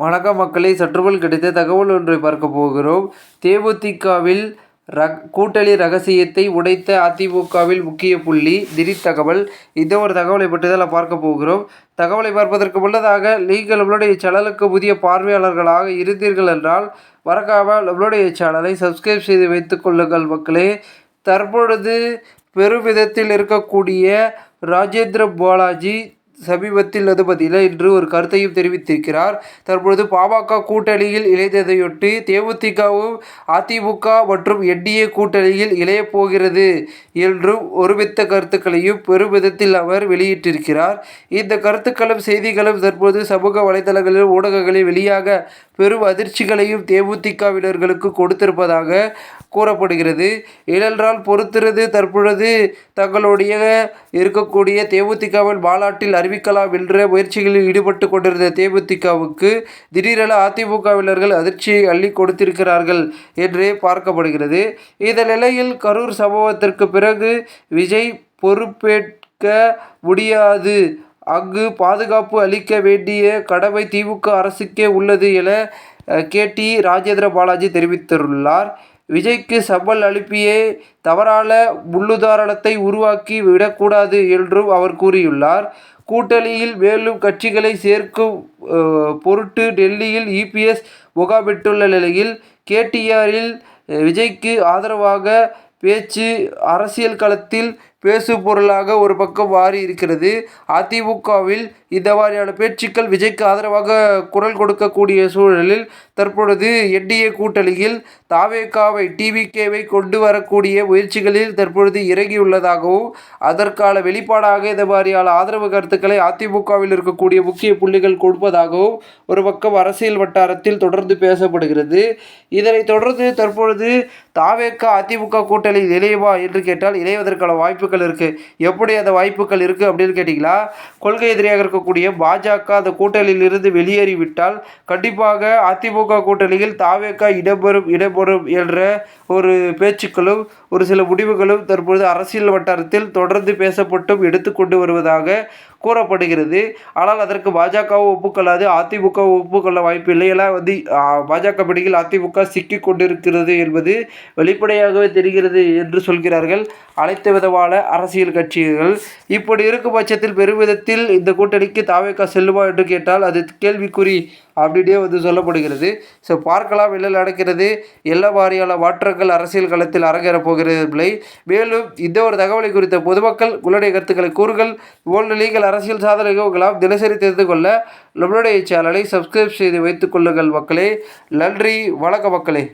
வணக்கம் மக்களை சற்றுமுன் கிடைத்த தகவல் ஒன்றை பார்க்க போகிறோம். தேமுதிகவில் ரக் கூட்டணி ரகசியத்தை உடைத்த அதிமுகவில் முக்கிய புள்ளி திடீர் தகவல். இந்த ஒரு தகவலை பற்றி தான் பார்க்க போகிறோம். தகவலை பார்ப்பதற்கு முன்னதாக நீங்கள் நம்மளுடைய சேனலுக்கு புதிய பார்வையாளர்களாக இருந்தீர்கள் என்றால் மறக்காமல் நம்மளுடைய சேனலை சப்ஸ்கிரைப் செய்து வைத்துக் கொள்ளுங்கள் மக்களே. தற்பொழுது பெருமிதத்தில் இருக்கக்கூடிய ராஜேந்திர பாலாஜி சமீபத்தில் அது பதில இன்று ஒரு கருத்தையும் தெரிவித்திருக்கிறார். தற்பொழுது பாமக கூட்டணியில் இணைந்ததையொட்டி தேமுதிகவும் அதிமுக மற்றும் என்டிஏ கூட்டணியில் இணையப் போகிறது என்றும் ஒருமித்த கருத்துக்களையும் பெருமிதத்தில் அவர் வெளியிட்டிருக்கிறார். இந்த கருத்துக்களும் செய்திகளும் தற்போது சமூக வலைதளங்களில் ஊடகங்களில் வெளியாக பெரும் அதிர்ச்சிகளையும் தேமுதிகவினர்களுக்கு கொடுத்திருப்பதாக கூறப்படுகிறது. ஏனென்றால் பொறுத்திருந்து தற்பொழுது தங்களுடைய இருக்கக்கூடிய தேமுதிகவின் மாநாட்டில் அறிவிக்கலாம் என்ற முயற்சிகளில் ஈடுபட்டு கொண்டிருந்த தேமுதிகவுக்கு திடீரென அதிமுகவினர்கள் அதிர்ச்சியை அள்ளி கொடுத்திருக்கிறார்கள் என்றே பார்க்கப்படுகிறது. இந்த நிலையில் கரூர் சம்பவத்திற்கு பிறகு விஜய் பொறுப்பேற்க முடியாது. அங்கு பாதுகாப்பு அளிக்க வேண்டிய கடமை திமுக அரசுக்கே உள்ளது என கே டி ராஜேந்திர பாலாஜி தெரிவித்துள்ளார். விஜய்க்கு சவால் அனுப்பியே தவறான முள்ளுதாரணத்தை உருவாக்கி விடக்கூடாது என்றும் அவர் கூறியுள்ளார். கூட்டணியில் மேலும் கட்சிகளை சேர்க்கும் பொருட்டு டெல்லியில் இபிஎஸ் முகாமிட்டுள்ள நிலையில் கேடிஆரில் விஜய்க்கு ஆதரவாக பேச்சு அரசியல் களத்தில் பேசு பொருளாக ஒரு பக்கம் மாறி இருக்கிறது. அதிமுகவில் இந்த மாதிரியான பேச்சுக்கள் விஜய்க்கு ஆதரவாக குரல் கொடுக்கக்கூடிய சூழலில் தற்பொழுது என்டிஏ கூட்டணியில் தாவேகாவை டிவிகேவை கொண்டு வரக்கூடிய முயற்சிகளில் தற்பொழுது இறங்கியுள்ளதாகவும் அதற்கான வெளிப்பாடாக இந்த மாதிரியான ஆதரவு கருத்துக்களை அதிமுகவில் இருக்கக்கூடிய முக்கிய புள்ளிகள் கொடுப்பதாகவும் ஒரு பக்கம் அரசியல் வட்டாரத்தில் தொடர்ந்து பேசப்படுகிறது. இதனைத் தொடர்ந்து தற்பொழுது தாவேக்கா அதிமுக கூட்டணியில் இணையவா என்று கேட்டால் இணைவதற்கான வாய்ப்பு வாய்ப்புகள் இருக்குது எப்படி அந்த வாய்ப்புகள் இருக்குது அப்படின்னு கேட்டிங்களா? கொள்கை எதிரியாக இருக்கக்கூடிய பாஜக அந்த கூட்டணியில் இருந்து வெளியேறிவிட்டால் கண்டிப்பாக அதிமுக கூட்டணியில் தாவேக்கா இடம்பெறும் இடம்பெறும் என்ற ஒரு பேச்சுக்களும் ஒரு சில முடிவுகளும் தற்பொழுது அரசியல் வட்டாரத்தில் தொடர்ந்து பேசப்பட்டும் எடுத்துக்கொண்டு வருவதாக கூறப்படுகிறது. ஆனால் அதற்கு பாஜகவும் ஒப்புக்கொள்ளாது. அதிமுகவும் ஒப்புக்கொள்ள வாய்ப்பு இல்லை எல்லாம் வந்து பாஜக பிடியில் அதிமுக சிக்கி கொண்டிருக்கிறது என்பது வெளிப்படையாகவே தெரிகிறது என்று சொல்கிறார்கள். அனைத்து விதமான அரசியல் கட்சிகள். இப்படி இருக்கும் பட்சத்தில் பெருமிதத்தில் இந்த கூட்டணிக்கு தாவேக்கா செல்லுமா என்று கேட்டால் அது கேள்விக்குறி அப்படின்னே வந்து சொல்லப்படுகிறது. ஸோ பார்க்கலாம் வெளியில் நடக்கிறது. எல்லா மாதிரியான மாற்றங்கள் அரசியல் களத்தில் அரங்கேறப் போகிறது மேலும் இந்த ஒரு தகவலை குறித்த பொதுமக்கள் உங்களுடைய கருத்துக்களை கூறுகள் போன்ற நீங்கள் அரசியல் சாதனைகள் உங்களால் தினசரி தெரிந்து கொள்ள நம்மளுடைய சேனலை சப்ஸ்கிரைப் செய்து வைத்துக் கொள்ளுங்கள் மக்களே. நன்றி. வணக்க மக்களே.